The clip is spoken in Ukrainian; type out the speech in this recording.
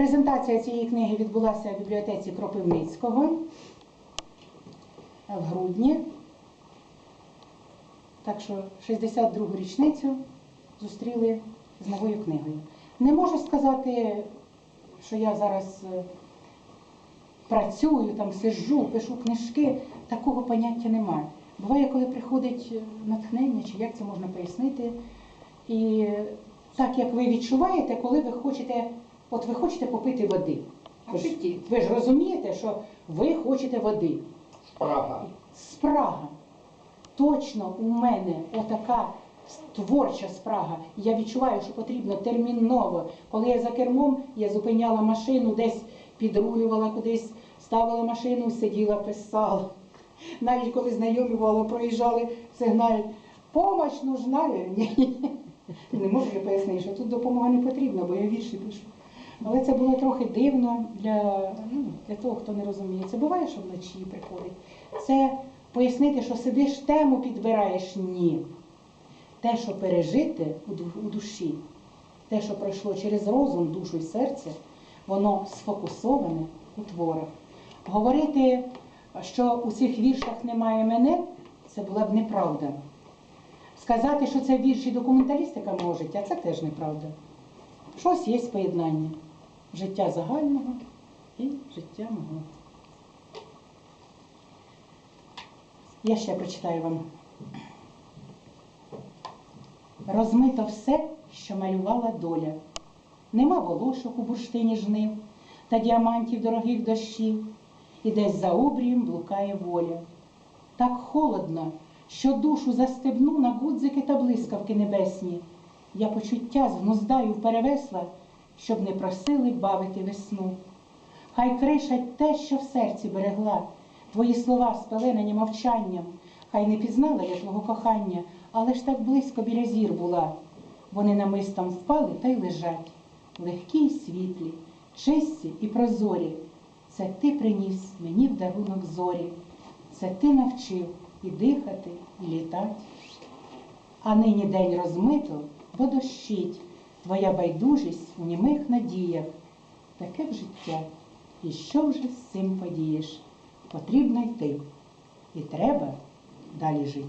Презентація цієї книги відбулася в бібліотеці Кропивницького в грудні. Так що 62-гу річницю зустріли з новою книгою. Не можу сказати, що я зараз е, працюю, там сиджу, пишу книжки, такого поняття немає. Буває, коли приходить е, натхнення, чи як це можна пояснити. І так як ви відчуваєте, коли ви хочете, от ви хочете попити води. Ви ж, ви ж розумієте, що ви хочете води. Прага. Спрага. Точно у мене отака творча спрага. Я відчуваю, що потрібно терміново. Коли я за кермом, я зупиняла машину, десь підрулювала кудись, ставила машину, сиділа, писала. Навіть коли знайомі проїжджали, сигналять, помощь нужна. Ні. Не можу я пояснити, що тут допомога не потрібна, бо я вірші пишу. Але це було трохи дивно для, ну, для того, хто не розуміє. Це буває, що вночі приходить. Це пояснити, що сидиш тему підбираєш ні. Те, що пережити у душі, те, що пройшло через розум, душу і серце, воно сфокусоване у творах. Говорити, що у цих віршах немає мене, це була б неправда. Сказати, що це вірші документалістика мого життя, це теж неправда. Щось є поєднання життя загального і життя мого. Я ще прочитаю вам. Розмито все, що малювала доля. Нема волошок у бурштині жнив та діамантів дорогих дощів, і десь за обрієм блукає воля. Так холодно, що душу застебну на гудзики та блискавки небесні. Я почуття згнуздаю в перевесла, щоб не просили бавити весну. Хай кришать те, що в серці берегла, твої слова спеленені мовчанням, хай не пізнала я твого кохання, але ж так близько біля зір була. Вони намистом впали та й лежать, легкі й світлі, чисті і прозорі. Це ти приніс мені в дарунок зорі, це ти навчив і дихати, і літать. А нині день розмито, бо дощить, твоя байдужість у німих надіях. Таке в життя. І що вже з цим подієш? Потрібно йти. І треба далі жити.